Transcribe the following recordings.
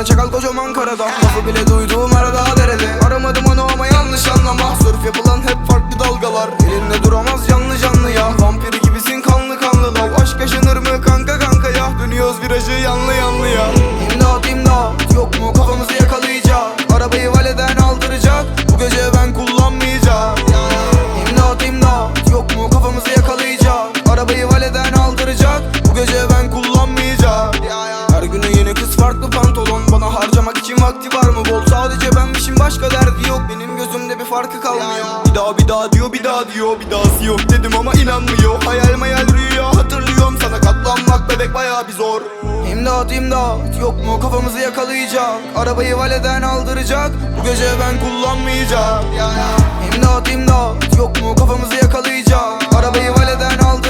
Bana çakal kocaman karada. Lafı bile duyduğum arada derede. Aramadım onu ama yanlış anlama. Sörf yapılan hep farklı dalgalar. Elinde duramaz canlı canlı ya. Vampiri gibisin kanlı kanlı. Lav Aşk yaşanır mı kanka kanka ya? Dönüyoruz virajı yanlı bir daha diyor bir dahası yok dedim ama inanmıyor. Hayal mayal rüya hatırlıyorum Sana. Katlanmak bebek baya bir zor. İmdat imdat yok mu? Kafamızı yakalayacak. Arabayı valeden aldıracak. Bu gece ben kullanmayacağım İmdat imdat yok mu? Kafamızı yakalayacak. Arabayı valeden aldıracak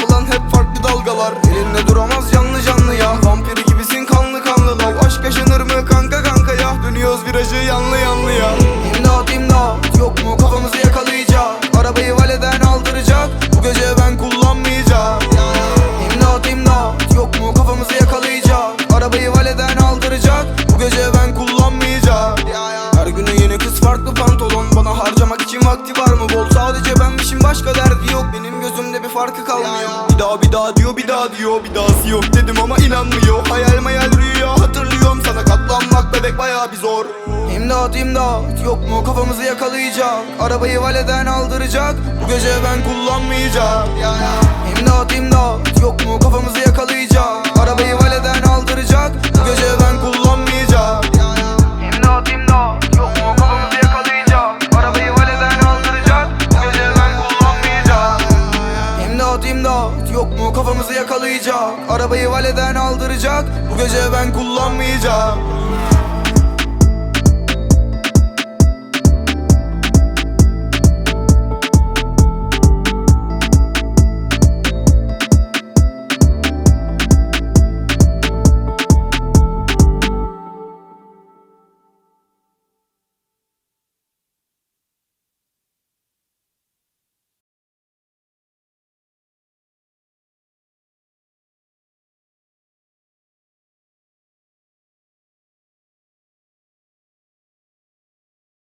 yapılan hep farklı dalgalar. Elinde duramaz canlı canlı ya. Vampiri gibisin kanlı kanlı lav Aşk yaşanır mı kanka kanka ya? Dönüyoruz virajı yanlı yanlı ya. İmdat imdat. Yok mu kafamızı yakalayacak? Arabayı valeden aldıracak. Bu gece ben kullanmayacağım. İmdat imdat. Yok mu kafamızı yakalayacak? Arabayı valeden aldıracak. Bu gece ben kullanmayacağım. Her günü yeni kız farklı pantolon. Bana harcamak için vakti var mı? Bol. Sadece benmişim başka derdi yok. Benim gözümde bir farkı kalmıyor. Bir daha bir daha diyor bir daha diyor. Bir dahası yok dedim ama inanmıyor. Hayal mayal rüya hatırlıyorum. Sana katlanmak bebek baya bir zor. İmdat imdat. Yok mu? Kafamızı yakalayacak. Arabayı valeden aldıracak. Bu gece ben kullanmayacağım. İmdat imdat. Yok Arabayı valeden aldıracak. Bu gece ben kullanmayacağım.